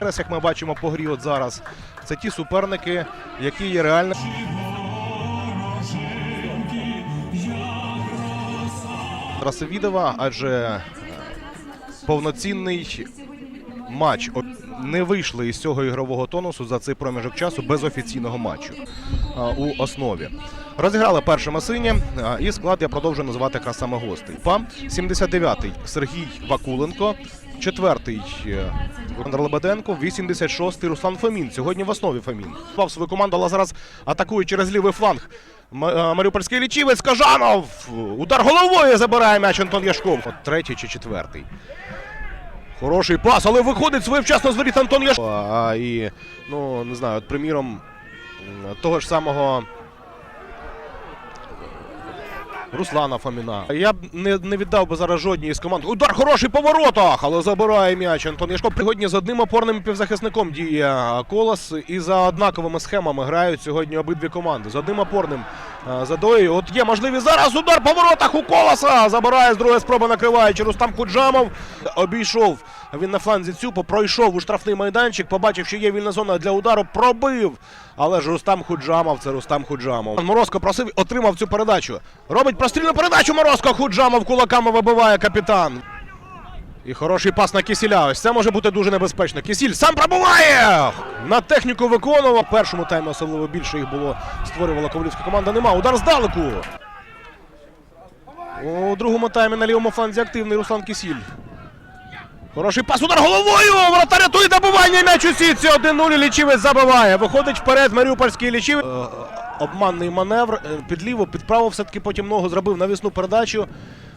Зараз, як ми бачимо по грі от зараз, це ті суперники, які є реально. Расовідова, адже е, повноцінний матч не вийшли із цього ігрового тонусу за цей проміжок часу без офіційного матчу у основі. Розіграли перше Масині, і склад я продовжую називати якраз саме гостей. ПАМ 79-й Сергій Вакуленко, 4-й е, Олександр Лебеденко, 86-й Руслан Фомін. Сьогодні в основі Фомін. Впав свою команду, але зараз атакує через лівий фланг. Е, Маріупольський лічівець Кажанов. Удар головою забирає м'яч Антон Яшков. От третій чи четвертий. Хороший пас, але виходить своєвчасно з воріт Антон Яшков. А і, ну, не знаю, от приміром того ж самого Руслана Фоміна. Я б не, не віддав би зараз жодній із команд. Удар хороший по воротах, але забирає м'яч Антон Яшко. Пригодні з одним опорним півзахисником діє Колос. І за однаковими схемами грають сьогодні обидві команди. З одним опорним задою. От є можливість зараз удар по воротах у Колоса. Забирає з другої спроби накриваючи. Рустам Куджамов обійшов. Він на фланзі Цюпо пройшов у штрафний майданчик, побачив, що є вільна зона для удару, пробив. Але ж Рустам Худжамов, це Рустам Худжамов. Морозко просив, отримав цю передачу. Робить прострільну передачу Морозко. Худжамов кулаками вибиває капітан. І хороший пас на Кісіля. Ось це може бути дуже небезпечно. Кісіль сам пробуває! На техніку виконував. Першому таймі особливо більше їх було створювала ковалівська команда. Нема. Удар здалеку. У другому таймі на лівому фланзі активний Руслан Кісіль. Хороший пас, удар головою! Вратар рятує добивання м'яч у сітці. 1-0 лічівець забиває. Виходить вперед Маріупольський лічівець. Е, обманний маневр. Е, Під ліву, під право все-таки потім ногу зробив навісну передачу.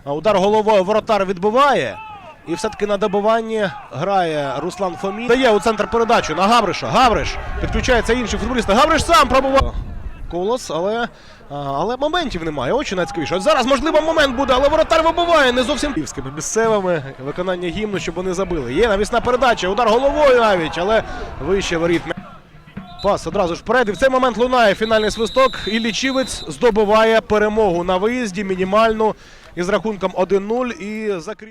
Удар головою воротар відбиває. І все-таки на добиванні грає Руслан Фомін. Дає у центр передачу на Гавриша. Гавриш. Підключається інший футболіст. Гавриш сам пробував. Колос, але, але моментів немає. Очі найцікавіше. От зараз, можливо, момент буде, але воротар вибиває не зовсім київськими місцевими. Виконання гімну, щоб вони забили. Є навісна передача, удар головою навіть, але вище воріт. Пас одразу ж вперед. І в цей момент лунає фінальний свисток. І лічівець здобуває перемогу на виїзді мінімальну із рахунком 1-0 і закрі...